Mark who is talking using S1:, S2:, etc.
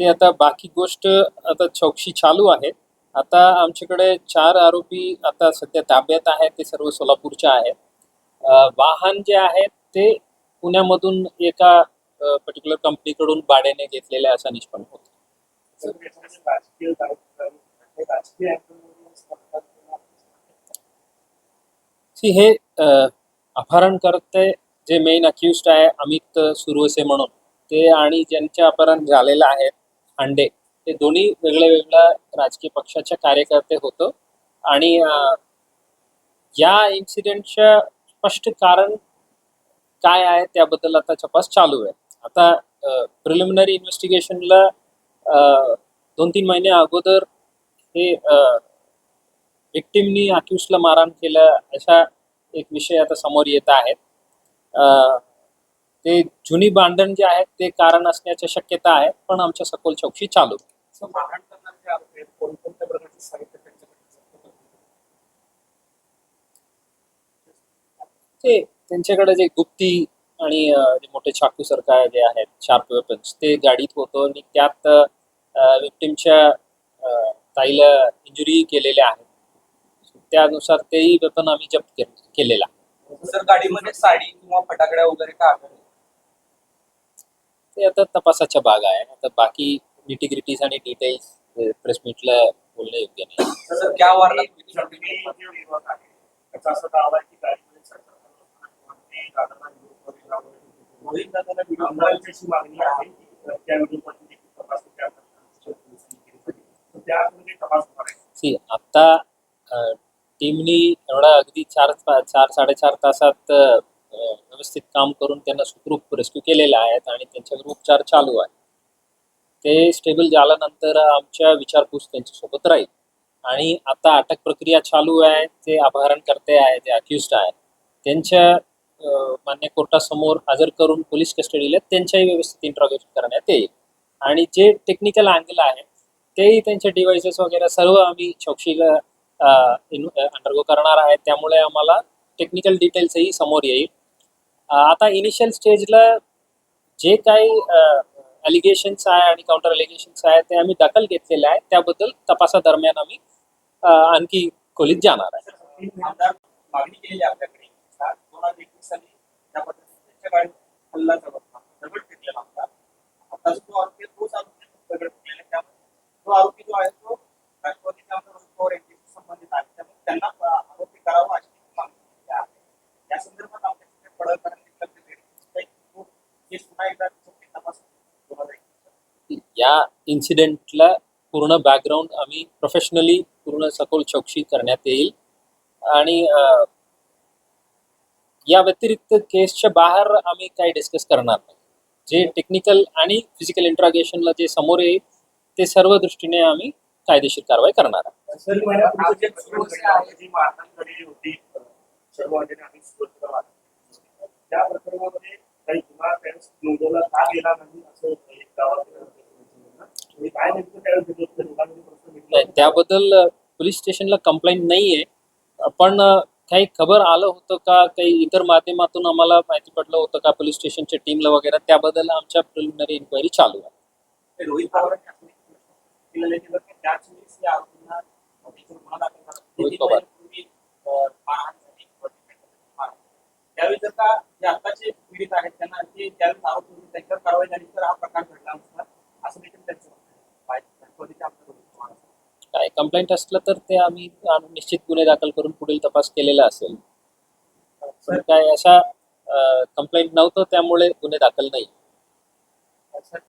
S1: ते आता बाकी गोष्ट आता चौकशी चालू आहे. आता आमच्याकडे चार आरोपी आता सध्या ताब्यात आहेत ते सर्व सोलापूरचे आहेत. वाहन जे आहेत ते पुण्यामधून एका पर्टिक्युलर कंपनीकडून भाड्याने घेतलेले असं निष्पन्न होत.
S2: हे
S1: अपहरण करते जे मेन अक्युस्ड आहे अमित सुरवसे म्हणून ते आणि ज्यांचे अपहरण झालेलं आहे हांडे ते दोन्ही वेगळ्या वेगळ्या राजकीय पक्षाचे कार्यकर्ते होतं. आणि या इन्सिडेंटचं स्पष्ट कारण काय आहे त्याबद्दल आता तपास चालू आहे. आता प्रिलिमिनरी इन्व्हेस्टिगेशनला दोन तीन महिने अगोदर हे विक्टिमनी अक्युजला मारहाण केलं असा एक विषय आता समोर येत आहेत. अ, ते जुनी भांडण जे आहेत ते कारण असण्याची शक्यता आहे पण आमच्या सखोल चौकशी चालू ते त्यांच्याकडे जे गुप्ती आणि जे मोठे चाकू सारखा जे आहेत शार्प वेपन्स ते गाडीत होतो आणि त्यात विक्टिमच्या ताईला इंजुरी केलेल्या आहेत. त्यानुसार तेही वेपन आम्ही जप्त केलेला
S3: सर गाडीमध्ये साडी किंवा फटाकड्या वगैरे का
S1: ते आता तपासाच्या भाग आहे. आता बाकी निटिग्रिटीज आणि डिटेल्स प्रेस मीटला बोलणे योग्य नाही. सी आता टीमनी एवढा अगदी चार चार साडेचार तासात व्यवस्थित काम करून त्यांना सुखरूप रेस्क्यू केलेले आहेत आणि त्यांच्यावर उपचार चालू आहे ते स्टेबल झाल्यानंतर आमच्या विचारपूस त्यांच्यासोबत राहील. आणि आता अटक प्रक्रिया चालू आहे ते अपहरणकर्ते आहे जे अक्युज्ड आहे त्यांच्या मान्य कोर्टासमोर हजर करून पोलीस कस्टडीला त्यांच्याही व्यवस्थित इंट्रॉगेशन करण्यात येईल. आणि जे टेक्निकल अँगल आहे तेही त्यांचे डिव्हाइसेस वगैरे सर्व आम्ही चौकशीला अंडरगो करणार आहे. त्यामुळे आम्हाला टेक्निकल डिटेल्सही समोर येईल. आता इनिशियल स्टेजला जे काही अलिगेशन्स आहे आणि काउंटर अलिगेशन्स आहे ते आम्ही दखल घेतलेले आहे. त्याबद्दल तपासादरम्यान आम्ही आणखी खोलीत जाणार आहे.
S3: मागणी केलेली त्या पद्धतीने आरोपी तो आरोपी जो आहे तो राष्ट्रवादी संबंधित आहे. त्यामुळे त्यांना आरोपी करावा अशी मागणी केलेली आहे या संदर्भात आमच्याकडे पडळकरांनी लक्ष दिले तो केस पुन्हा एकदा तपास
S1: या इन्सिडेंटला पूर्ण बॅकग्राऊंड आम्ही प्रोफेशनली पूर्ण सखोल चौकशी करण्यात येईल. आणि या व्यतिरिक्त केसच्या बाहेर आम्ही काही डिस्कस करणार नाही. जे टेक्निकल आणि फिजिकल इंट्रॉगेशनला जे समोर येईल ते सर्व दृष्टीने आम्ही कायदेशीर कारवाई करणार आहे
S2: गेला नाही असं एक दावा केला होता. काय नेमकं त्यावेळेस दिलं होतं लोकांनी प्रश्न
S1: नाही,
S2: विचारला.
S1: त्याबद्दल पोलीस स्टेशनला कंप्लेंट नाही आहे पण काही खबर आलं होतं का काही इतर माध्यमातून आम्हाला माहिती पडलं होतं का पोलीस स्टेशनच्या टीमला वगैरे त्याबद्दल आमच्या प्रिलिमिनरी इन्क्वायरी चालू आहे
S3: ते रोहित पवारांनी असं एक प्रश्न केलेला आहे की जर का त्याच वेळेस या आरोपींना त्याच्यावर गुन्हा दाखल झाला ते
S1: रोहित
S3: तीन
S1: पवार.
S3: महिन्यापूर्वी, अं, मारहाण झाली किंवा ती काही पद्धतीची मारहाण झाली. त्यावेळी जर का जे आताचे पीडित आहेत त्यांना जे त्यावेळेस आरोप होते त्यांच्यावर कारवाई झाली तर हा प्रकार घडला असं देखील त्यांचं.
S1: काय कंप्लेंट असलं तर ते आम्ही निश्चित गुन्हे दाखल करून पुढील तपास केलेला असेल. पण काय असा कंप्लेंट नव्हतं त्यामुळे गुन्हे दाखल नाही.